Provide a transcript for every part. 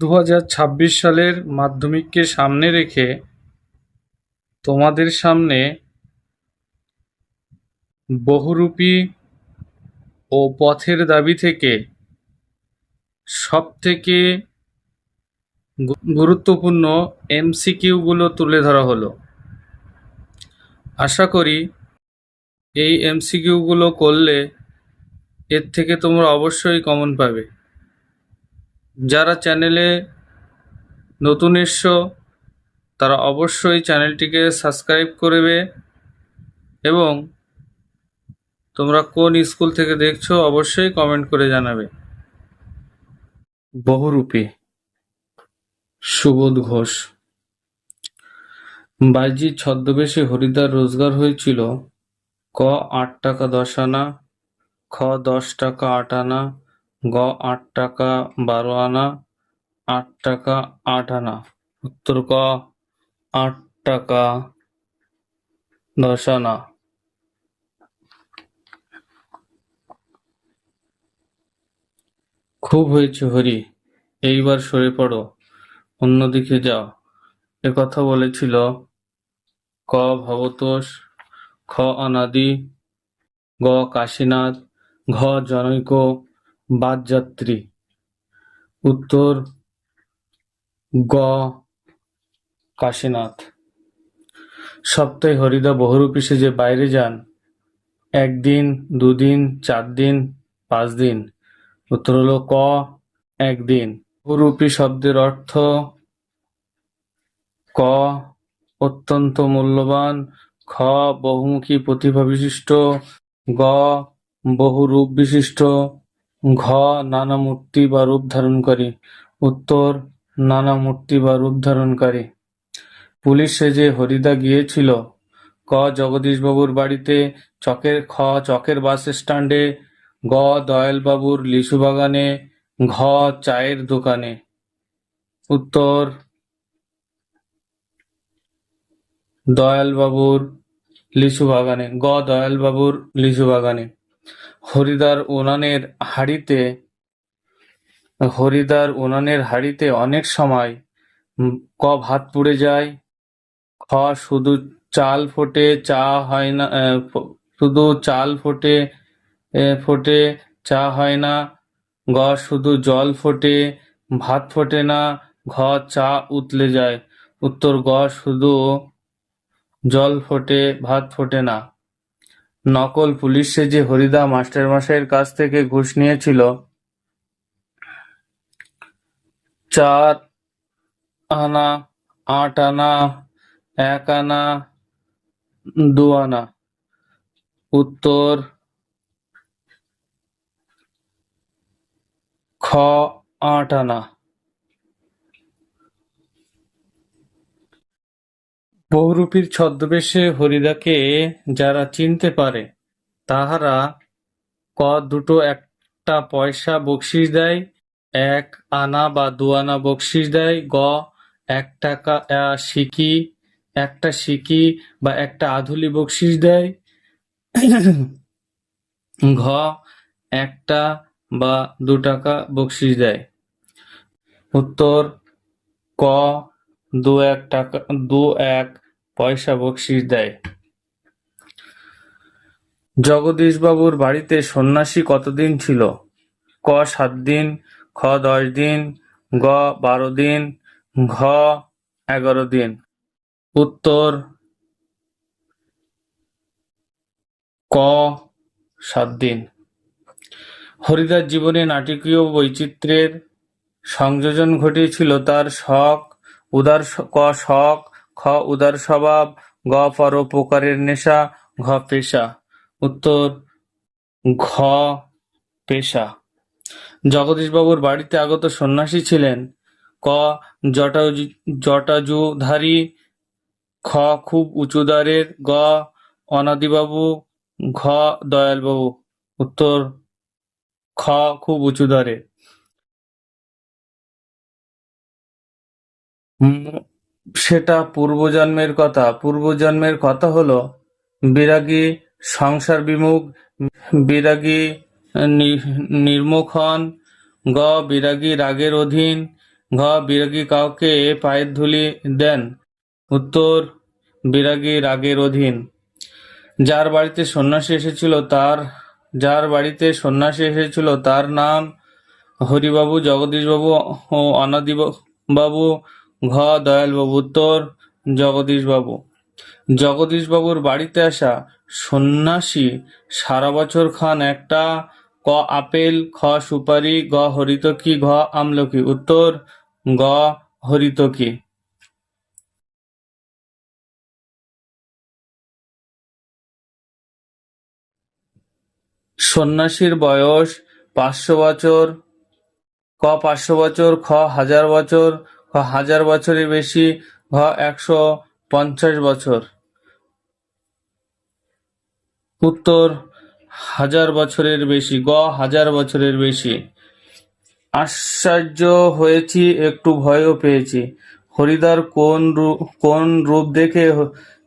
দু হাজার ছাব্বিশ সালের মাধ্যমিককে সামনে রেখে তোমাদের সামনে বহুরূপী ও পথের দাবি থেকে সবথেকে গুরুত্বপূর্ণ এমসিকিউগুলো তুলে ধরা হলো। আশা করি এই এমসিকিউগুলো করলে এর থেকে তোমরা অবশ্যই কমন পাবে। যারা চ্যানেলে নতুন এসছো, তারা অবশ্যই চ্যানেলটিকে সাবস্ক্রাইব করবে এবং তোমরা কোন স্কুল থেকে দেখছ অবশ্যই কমেন্ট করে জানাবে। বহুরূপী সুবোধ ঘোষ। বাইজির ছদ্মবেশে হরিদার রোজগার হয়েছিল। ক আট টাকা দশ আনা, খ দশ টাকা আট আনা গ, আট টাকা, বারো আনা, আট টাকা, আট আনা। উত্তর ক, আট টাকা, দশ আনা। খুব হয়েছে হরি, এইবার সরে পড়ো। অন্যদিকে যাও। একথা বলেছিল ক ভবতোষ, খ অনাদি, গ কাশীনাথ, ঘ জনৈক বাদযাত্রী। উত্তর গ কাশীনাথ। সপ্তাহে হরিদা বহুরূপী সেজে বাইরে যান, একদিন, দুদিন চার দিন পাঁচ দিন উত্তর হলো ক, একদিন। বহুরূপী শব্দের অর্থ ক, অত্যন্ত মূল্যবান, খ, বহুমুখী প্রতিভা বিশিষ্ট, গ, বহুরূপ বিশিষ্ট ঘ, নানা মূর্তি বা রূপ ধারণকারী উত্তর, নানা মূর্তি বা রূপ ধারণকারী পুলিশ সেজে হরিদা গিয়েছিল। ক, জগদীশবাবুর বাড়িতে চকের খ, চকের বাস স্ট্যান্ডে। গ, দয়ালবাবুর লিচু বাগানে। ঘ, চায়ের দোকানে। উত্তর, দয়ালবাবুর লিচু বাগানে। গ, দয়ালবাবুর লিচু বাগানে। হরিদার উনানের হাঁড়িতে হরিদার উনানের হাঁড়িতে অনেক সময় ক ভাত পুড়ে যায়, খ শুধু চাল ফোটে, চা হয় না শুধু চাল ফোটে ফোটে, চা হয় না, গ শুধু জল ফোটে, ভাত ফোটে না, ঘ চা উতলে যায়। উত্তর, গ শুধু জল ফোটে, ভাত ফোটে না। নকল পুলিশ সেজে হরিদা মাস্টারমশাইয়ের কাছ থেকে ঘুষ নিয়েছিল, চার আনা, আট আনা, এক আনা, দু আনা। উত্তর, খ আট আনা। বহুরূপীর ছদ্মবেশে হরিদাকে যারা চিনতে পারে, তাহারা ক দুটো একটা পয়সা বকশিস দেয়, এক আনা বা দু আনা বকশিস দেয়, গ এক টাকা সিকি, একটা সিকি বা একটা আধুলি বকশিস দেয়, ঘ একটা বা দু টাকা বকশিস দেয়। উত্তর, ক দু এক টাকা, দু এক পয়সা বকশিস দেয়। জগদীশবাবুর বাড়িতে সন্ন্যাসী কতদিন ছিল? ক সাত দিন, খ দশ দিন, গ বারো দিন, ঘ এগারো দিন। উত্তর, ক সাত দিন। হরিদার জীবনে নাটকীয় বৈচিত্র্যের সংযোজন ঘটিয়েছিল তার শখ উদার ক শখ, খ উদার স্বভাব, গ পরোপকারের নেশা, ঘ পেশা। উত্তর, ঘ পেশা। জগদীশবাবুর বাড়িতে আগত সন্ন্যাসী ছিলেন। ক জটাজু জটাজুধারী খ, খুব উঁচুদারের গ, অনাদিবাবু। ঘ, দয়ালবাবু। উত্তর, খ, খুব উঁচুদারের সেটা পূর্বজন্মের কথা। পূর্বজন্মের কথা হলো বিরাগী সংসার বিমুখ, বিরাগী নির্মুখ হন গ বিরাগী রাগের অধীন, ঘ বিরাগী কাউকে পায়ের ধুলি দেন। উত্তর, বিরাগী রাগের অধীন। যার বাড়িতে সন্ন্যাসী এসেছিল তার, যার বাড়িতে সন্ন্যাসী এসেছিল তার নাম হরিবাবু, জগদীশবাবু ও অনাদিবাবু। ঘ দয়ালবাবু, উত্তর জগদীশবাবু। জগদীশবাবুর বাড়িতে আসা সন্ন্যাসী সারা বছর খান একটা, ক আপেল, খ সুপারি, গ হরিতকি, ঘ আমলকি, উত্তর গ হরিতকি। সন্ন্যাসীর বয়স পাঁচশো বছর, ক পাঁচশো বছর, খ হাজার বছর হাজার বছরের বেশি ঘ একশো পঞ্চাশ বছর। উত্তর, হাজার বছরের বেশি, গ, হাজার বছরের বেশি। আশ্চর্য হয়েছি, একটু ভয়ও পেয়েছি। হরিদার কোন কোন রূপ দেখে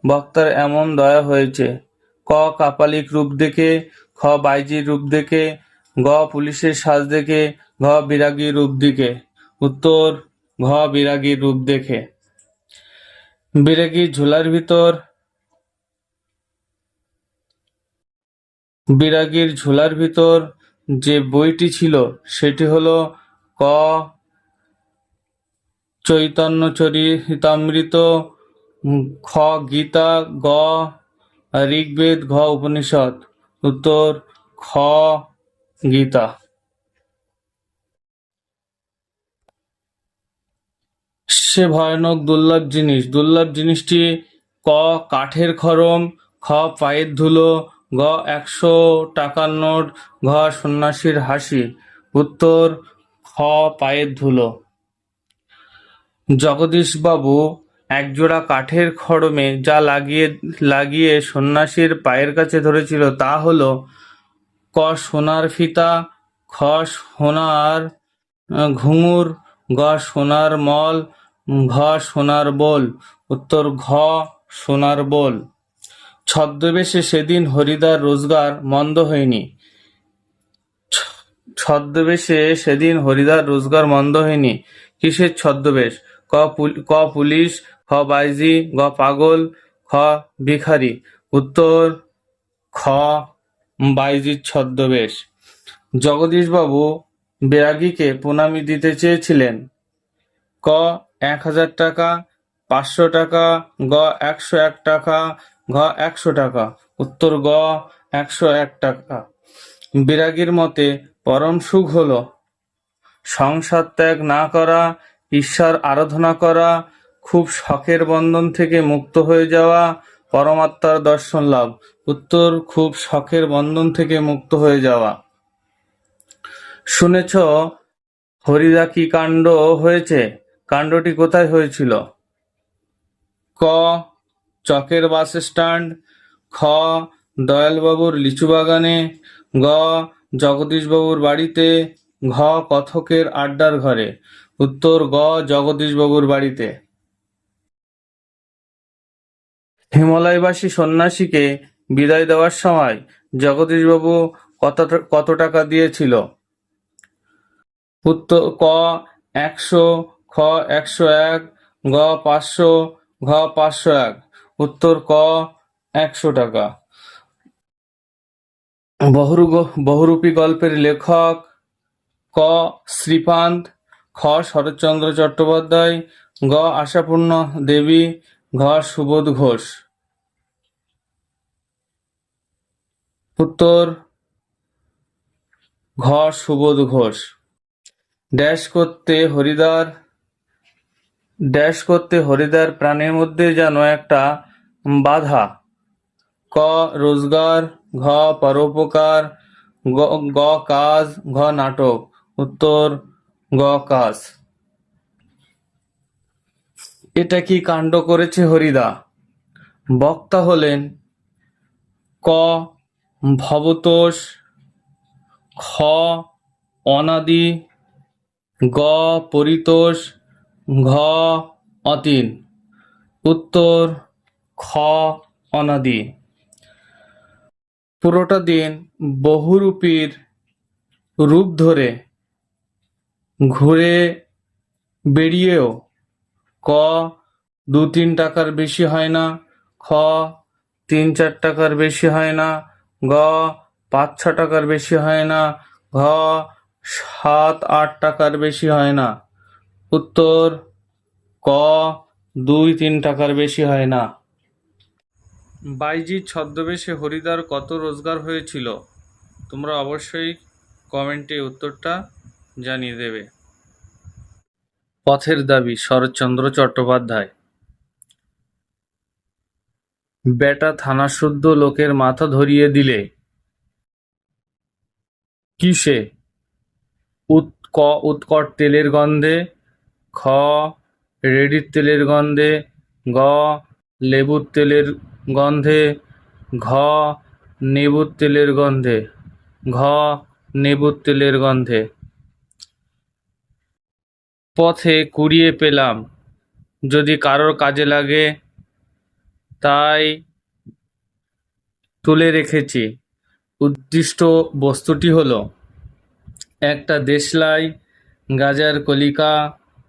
বক্তার এমন দয়া হয়েছে? ক, কাপালিক রূপ দেখে, খ বাইজির রূপ দেখে, গ, পুলিশের সাজ দেখে, ঘ, বিরাগী রূপ দেখে। উত্তর ঘ বিরাগী রূপ দেখে। বিরাগী ঝোলার ভিতর, বিরাগীর ঝোলার ভিতর যে বইটি ছিল, সেটি হলো ক, চৈতন্য চরিতামৃত, খ, গীতা, গ, ঋগ্বেদ, ঘ, উপনিষদ। উত্তর, খ, গীতা। সে ভয়ানক দুর্লভ জিনিস। দুর্লভ জিনিসটি ক, কাঠের খড়ম খ, পায়ের ধুলো, গ, একশো টাকার নোট, ঘ, সন্ন্যাসীর হাসি। উত্তর, খ, পায়ের ধুলো। জগদীশবাবু একজোড়া কাঠের খড়মে যা লাগিয়ে লাগিয়ে সন্ন্যাসীর পায়ের কাছে ধরেছিল তা হলো ক, সোনার ফিতা, খ, সোনার ঘুঙুর, গ, সোনার মল ঘ সোনার বোল, উত্তর ঘ সোনার বোল। ছদ্মবেশে সেদিন হরিদার রোজগার মন্দ হয়নি। ছদ্মবেশে সেদিন হরিদার রোজগার মন্দ হয়নি। কিসের ছদ্মবেশ? ক ক পুলিশ, খ বাইজি, গ পাগল, খ ভিখারি। উত্তর খ বাইজির ছদ্মবেশ। জগদীশবাবু বেরাগীকে প্রণামী দিতে চেয়েছিলেন। ক এক হাজার টাকা, পাঁচশো টাকা, গ একশো এক টাকা, ঘ একশো টাকা। উত্তর গ একশো এক টাকা। বিরাগীর মতে পরম সুখ হলো সংসার ত্যাগ না করা ঈশ্বর আরাধনা করা, খুব শখের বন্ধন থেকে মুক্ত হয়ে যাওয়া, পরমাত্মার দর্শন লাভ। উত্তর, খুব শখের বন্ধন থেকে মুক্ত হয়ে যাওয়া। শুনেছ হরিদা কি কাণ্ড হয়েছে? কাণ্ডটি কোথায় হয়েছিল? ক, চকের বাস স্ট্যান্ড, খ, দয়ালবাবুর লিচু বাগানে, গ, জগদীশবাবুর বাড়িতে, ঘ, কথকের আড্ডার ঘরে। উত্তর, গ, জগদীশবাবুর বাড়িতে। হিমালয়বাসী সন্ন্যাসীকে বিদায় দেওয়ার সময় জগদীশবাবু কত কত টাকা দিয়েছিল? উত্তর, ক, একশো খ একশো এক, গ পাঁচশো, ঘ পাঁচশো এক। উত্তর ক একশো টাকা। বহুরূপ, বহুরূপী গল্পের লেখক ক শ্রীপান্ত, খ শরৎচন্দ্র চট্টোপাধ্যায়, গ আশাপূর্ণ দেবী, ঘ সুবোধ ঘোষ। উত্তর ঘ সুবোধ ঘোষ। ড্যাশ করতে হরিদার ড্যাশ করতে হরিদার প্রাণের মধ্যে যেন একটা বাধা। ক, রোজগার, ঘ, পরোপকার, গ- কাজ, ঘ, নাটক। উত্তর গ কাজ। এটা কি কাণ্ড করেছে হরিদা? বক্তা হলেন ক, ভবতোষ, খ, অনাদি, গ, পরিতোষ ঘ, অতীন। উত্তর, খ, অনাদি। পুরোটা দিন বহুরূপীর রূপ ধরে ঘুরে বেরিয়েও ক, দু তিন টাকার বেশি হয় না, খ, তিন চার টাকার বেশি হয় না, গ, পাঁচ ছ টাকার বেশি হয় না, ঘ, সাত আট টাকার বেশি হয় না। উত্তর ক দুই তিন টাকার বেশি হয় না। বাইজির ছদ্মবেশে হরিদার কত রোজগার হয়েছিল? তোমরা অবশ্যই কমেন্টে উত্তরটা জানিয়ে দেবে। পথের দাবি, শরৎচন্দ্র চট্টোপাধ্যায়। বেটা থানাশুদ্ধ লোকের মাথা ধরিয়ে দিলে। কিসে? উৎ, ক, উৎকট তেলের গন্ধে খ, রেডির তেলের গন্ধে, গ, লেবুর তেলের গন্ধে, ঘ, নেবুর তেলের গন্ধে, ঘ, নেবুর তেলের গন্ধে। পথে কুড়িয়ে পেলাম, যদি কারোর কাজে লাগে, তাই তুলে রেখেছি। উদ্দিষ্ট বস্তুটি হলো, একটা দেশলাই, গাজার কলিকা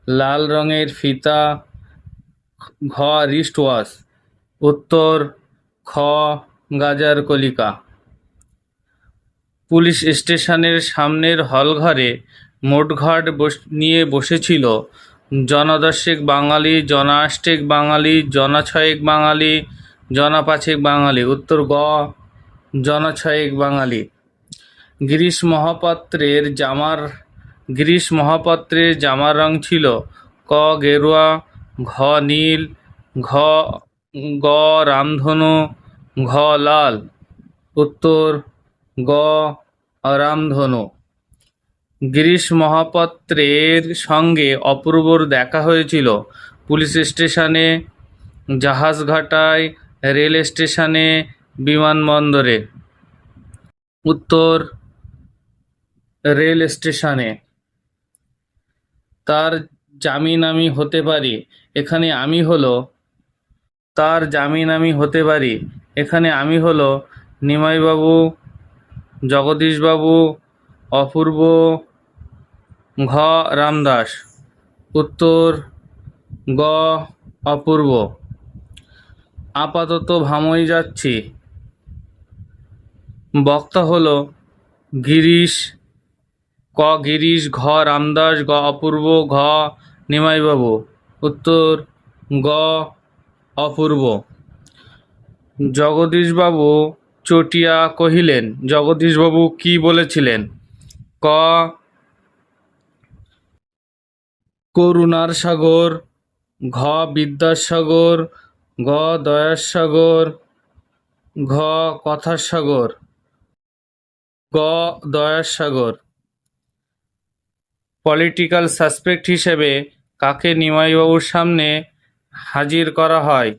লাল রঙের ফিতা, ঘ রিস্ট ওয়াশ উত্তর খ গাজার কলিকা। পুলিশ স্টেশনের সামনের হলঘরে মোটঘাট নিয়ে বসেছিল জনদশেক বাঙালি, জনাষ্টেক বাঙালি জনা ছয়েক বাঙালি জনা পাঁচেক বাঙালি, উত্তর গ জনা ছয়েক বাঙালি। গিরিশ মহাপাত্রের জামার গিরিশ মহাপাত্রের জামার রং ছিল ক গেরুয়া, ঘ নীল, ঘ গ রামধনু, ঘ লাল। উত্তর, গ রামধনু। গিরিশ মহাপাত্রের সঙ্গে অপূর্বর দেখা হয়েছিল। পুলিশ স্টেশনে জাহাজঘাটায় রেল স্টেশনে, বিমানবন্দরে। উত্তর, রেল স্টেশনে। তার জামিন আমি হতে পারি। এখানে আমি হলো তার জামিন আমি হতে পারি। এখানে আমি হলো নিমাইবাবু, জগদীশবাবু, অপূর্ব ঘ রামদাস। উত্তর গ অপূর্ব। আপাতত ভামই যাচ্ছি। বক্তা হলো গিরিশ ক গিরিশ, ঘ রামদাস, গ অপূর্ব, ঘ নিমাইবাবু। উত্তর, গ অপূর্ব। জগদীশবাবু চটিয়া কহিলেন, জগদীশবাবু কি বলেছিলেন? ক, করুণার সাগর ঘ বিদ্যাসাগর গ দয়াসাগর ঘ, কথার সাগর গ দয়াসাগর পলিটিক্যাল সাসপেক্ট হিসেবে কাকে নিমাইবাবুর সামনে হাজির করা হয়?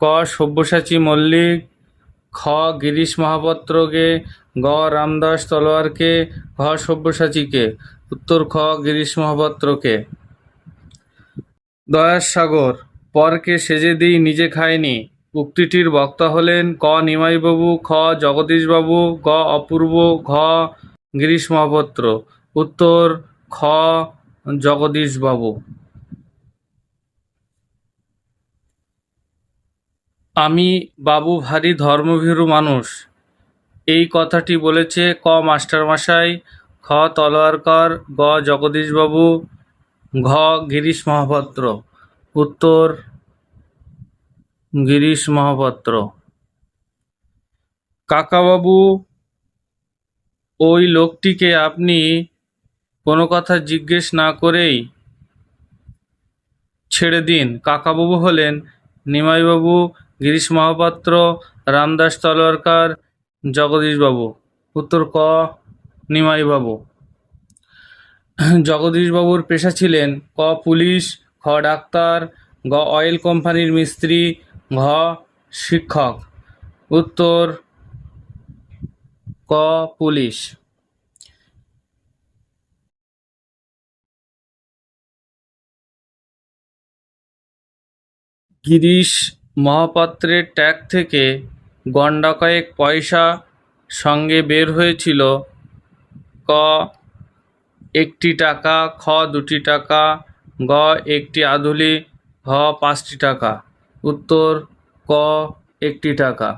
ক. সব্যসাচী মল্লিক, খ. গিরিশ মহাপাত্রকে, গ. রামদাস তলোয়ারকে, ঘ. সব্যসাচীকে। উত্তর, খ. গিরিশ মহাপাত্রকে। দয়াসাগর, পরকে সেজে দিই নিজে খায়নি উক্তিটির বক্তা হলেন ক. নিমাইবাবু, খ. জগদীশবাবু, গ. অপূর্ব, ঘ. গিরিশ মহাপাত্র। উত্তর, খ, জগদীশবাবু। আমি বাবু ভারী ধর্মভীরু মানুষ। এই কথাটি বলেছে ক মাস্টারমশাই, খ তলোয়ারকর, গ জগদীশবাবু, ঘ গিরিশ মহাপাত্র। উত্তর, গিরিশ মহাপাত্র। কাকাবাবু, ওই লোকটিকে আপনি কোনো কথা জিজ্ঞেস না করেই ছেড়ে দিন। কাকাবাবু হলেন নিমাইবাবু, গিরিশ মহাপাত্র, রামদাস তলোয়ারকার জগদীশবাবু। উত্তর ক, নিমাইবাবু। জগদীশবাবুর পেশা ছিলেন ক, পুলিশ, খ, ডাক্তার, গ, অয়েল কোম্পানির মিস্ত্রি, ঘ, শিক্ষক। উত্তর ক, পুলিশ। গিরিশ মহাপাত্রের ট্যাগ থেকে গণ্ডা কয়েক পয়সা সঙ্গে বের হয়েছিল। ক, একটি টাকা, খ, দুটি টাকা, গ, একটি আধুলি, ঘ, পাঁচটি টাকা। উত্তর, ক, একটি টাকা।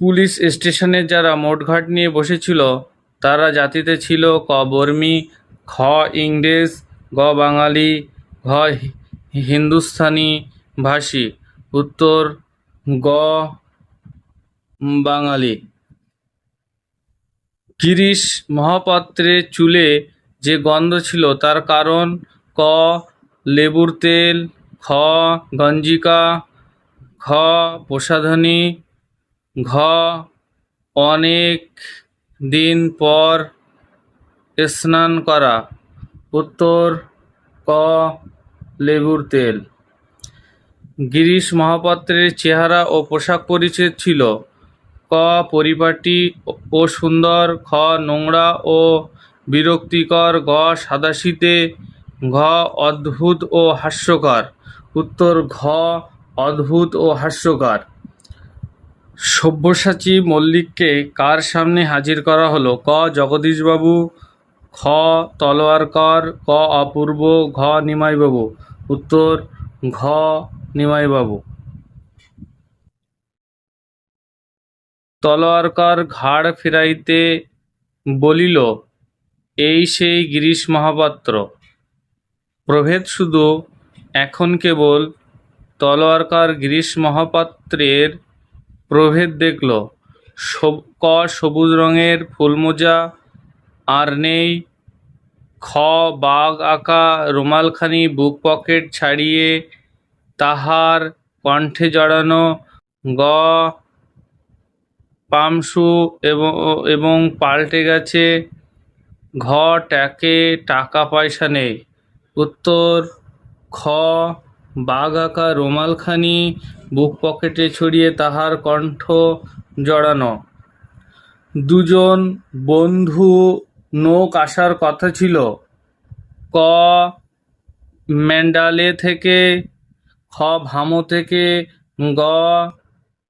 পুলিশ স্টেশনে যারা মোটঘাট নিয়ে বসেছিল, তারা জাতিতে ছিল ক বর্মী, খ ইংরেজ, গ বাঙালি, ঘ হিন্দুস্থানি ভাষী, উত্তর গ, বাঙালি। গিরিশ মহাপাত্রের চুলে যে গন্ধ ছিল তার কারণ ক, লেবুর তেল, খ, গঞ্জিকা খ প্রসাধনী, ঘ, অনেক দিন পর স্নান করা। উত্তর ক, লেবুর তেল। গিরিশ মহাপাত্রের চেহারা ও পোশাক পরিচ্ছদ ছিল। ক, পরিপাটি ও সুন্দর, খ, নোংরা ও বিরক্তিকর, গ সাদাশীতে ঘ, অদ্ভুত ও হাস্যকর। উত্তর, ঘ, অদ্ভুত ও হাস্যকর। সব্যসাচী মল্লিককে কার সামনে হাজির করা হলো? ক, জগদীশবাবু, খ, তলোয়ারকর, ক, অপূর্ব, ঘ, নিমাইবাবু। উত্তর, ঘ নিমাইবাবু। তলোয়ারকর ঘাড় ফিরাইতে বলিল, এই সেই গিরিশ মহাপাত্র। প্রভেদ শুধু এখন কেবল তলোয়ারকর গিরিশ মহাপাত্রের প্রভেদ দেখল। ক সবুজ রঙের ফুলমোজা, আর নেই খ বাঘ আঁকা রুমালখানি বুক পকেট ছাড়িয়ে তাহার কণ্ঠে জড়ানো গ, পামসু এবং এবং পাল্টে গেছে, ঘ, ট্যাকে টাকা পয়সা নেই। উত্তর, খ, বাঘ আঁকা রুমালখানি, বুক পকেটে ছড়িয়ে তাহার কণ্ঠ জড়ানো। দুজন বন্ধু নৌক আসার কথা ছিল। ক, ম্যান্ডালে থেকে খ ভামো থেকে গ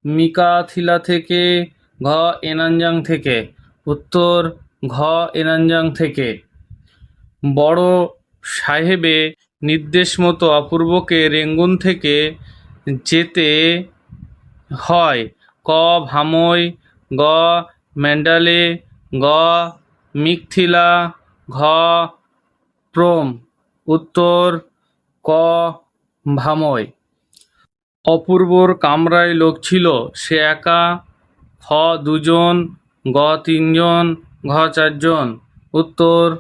মিকাথিলা থেকে ঘ এনানজাং থেকে। উত্তর, ঘ এনানজাং থেকে। বড় সাহেবে নির্দেশ মতো অপূর্বকে রেঙ্গুন থেকে যেতে হয়। ক ভামই, গ ম্যান্ডালে, গ মিকথিলা, ঘ প্রোম। উত্তর, ক ভাময়। অপূর্বর কামরায় লোক ছিল, সে একা, খ দুজন, গ তিনজন, ঘ চারজন। উত্তর,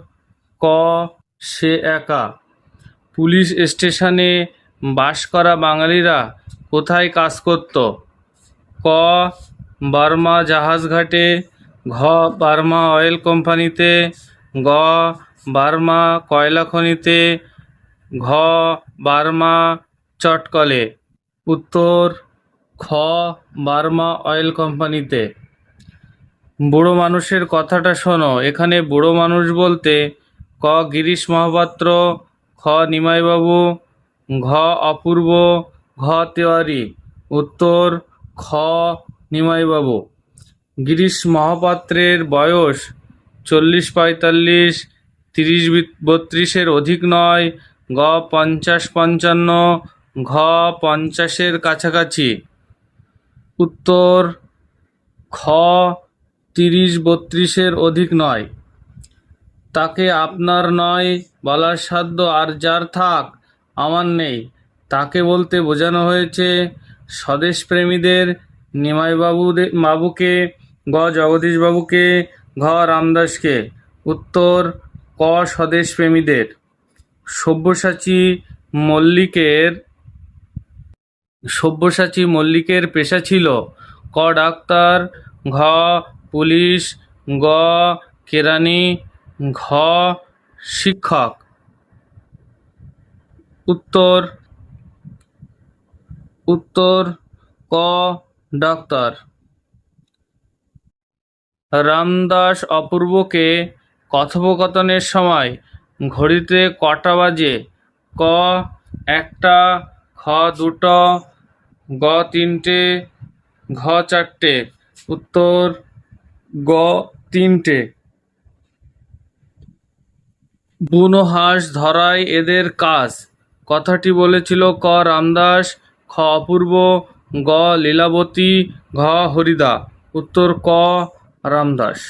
ক, সে একা। পুলিশ স্টেশনে বাস করা বাঙালিরা কোথায় কাজ করত? ক, বার্মা জাহাজ ঘাটে, ঘ, বার্মা অয়েল কোম্পানিতে, গ, বার্মা কয়লা খনিতে, ঘ বার্মা চটকলে উত্তর, খ, বার্মা অয়েল কোম্পানিতে। বুড়ো মানুষের কথাটা শোনো। এখানে বুড়ো মানুষ বলতে, ক, গিরিশ মহাপাত্র, খ, নিমাইবাবু, ঘ, অপূর্ব, ঘ, তেওয়ারি। উত্তর, খ, নিমাইবাবু। গিরিশ মহাপাত্রের বয়স চল্লিশ পঁয়তাল্লিশ, তিরিশ বত্রিশের অধিক নয় গ পঞ্চাশ পঞ্চান্ন, ঘ পঞ্চাশের কাছাকাছি। উত্তর, খ তিরিশ বত্রিশের অধিক নয়। তাকে আপনার নয় বলার সাধ্য আর যার থাক, আমার নেই। তাকে বলতে বোঝানো হয়েছে, স্বদেশপ্রেমীদের নিমাইবাবু বাবুকে, গ জগদীশবাবুকে, ঘ রামদাসকে। উত্তর, ক স্বদেশপ্রেমীদের। সব্যসাচী মল্লিকের সব্যসাচী মল্লিকের পেশা ছিল ক ডাক্তার, ঘ পুলিশ, গ কেরানি, ঘ শিক্ষক। উত্তর উত্তর, ক ডাক্তার। রামদাস অপূর্বকে কথোপকথনের সময় ঘড়িতে কটা বাজে? ক, একটা, খ দুটো, গ তিনটে, ঘ চারটে। উত্তর, গ তিনটে। বুনো হাঁস ধরাই এদের কাজ। কথাটি বলেছিল ক রামদাস, খ অপূর্ব, গ লীলাবতী, ঘ হরিদা। উত্তর, ক রামদাস।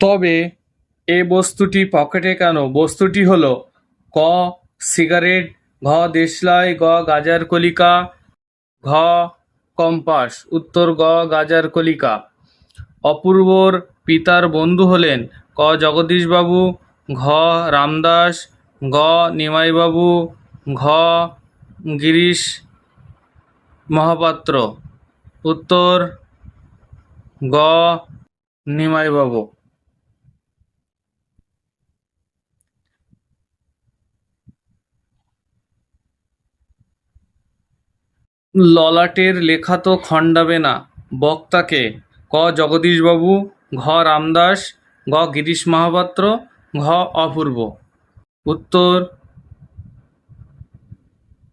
তবে এ বস্তুটি পকেটে কেন? বস্তুটি হলো, ক, সিগারেট, ঘ, দেশলাই, গ, গাজার কলিকা, ঘ, কম্পাস, উত্তর, গ, গাজার কলিকা। অপূর্বর পিতার বন্ধু হলেন ক, জগদীশবাবু, ঘ, রামদাস, গ, নিমাইবাবু, ঘ, গিরিশ মহাপাত্র। উত্তর, গ, নিমাইবাবু। ললাটের লেখা তো খণ্ডাবে না। বক্তাকে ক জগদীশবাবু, ঘ রামদাস, গ গিরিশ মহাপাত্র, ঘ অপূর্ব। উত্তর,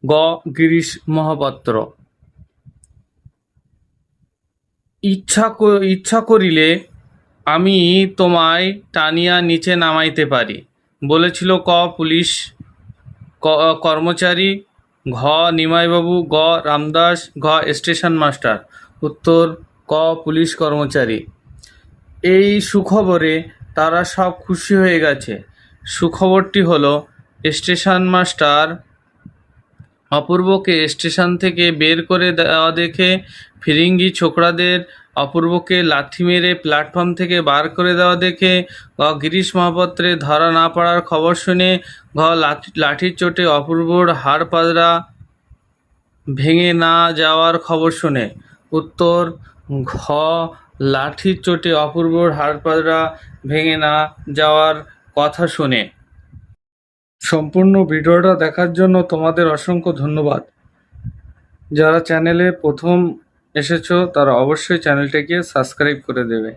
গ গিরিশ মহাপাত্র। ইচ্ছা ইচ্ছা করিলে আমি তোমায় টানিয়া নিচে নামাইতে পারি, বলেছিল ক পুলিশ কর্মচারী ঘ নিমাইবাবু, গ রামদাস, ঘ স্টেশন মাস্টার। উত্তর, ক পুলিশ কর্মচারী। এই সুখবরে তারা সব খুশি হয়ে গেছে। সুখবরটি হলো, স্টেশন মাস্টার অপূর্বকে স্টেশন থেকে বের করে দেওয়া দেখে ফিরিঙ্গি ছোকরাদের অপূর্বকে লাথি মেরে প্ল্যাটফর্ম থেকে বার করে দেওয়া দেখে গ গিরিশ মহাপাত্রের ধরা না পড়ার খবর শুনে ঘ লাঠি লাঠির চোটে অপূর্বর হাড় পাজরা ভেঙে না যাওয়ার খবর শুনে। উত্তর, ঘ লাঠির চোটে অপূর্বর হাড় পাজরা ভেঙে না যাওয়ার কথা শুনে। সম্পূর্ণ ভিডিওটা দেখার জন্য তোমাদের অসংখ্য ধন্যবাদ। যারা চ্যানেলে প্রথম এসেছ, তারা অবশ্যই চ্যানেলটাকে সাবস্ক্রাইব করে দেবে।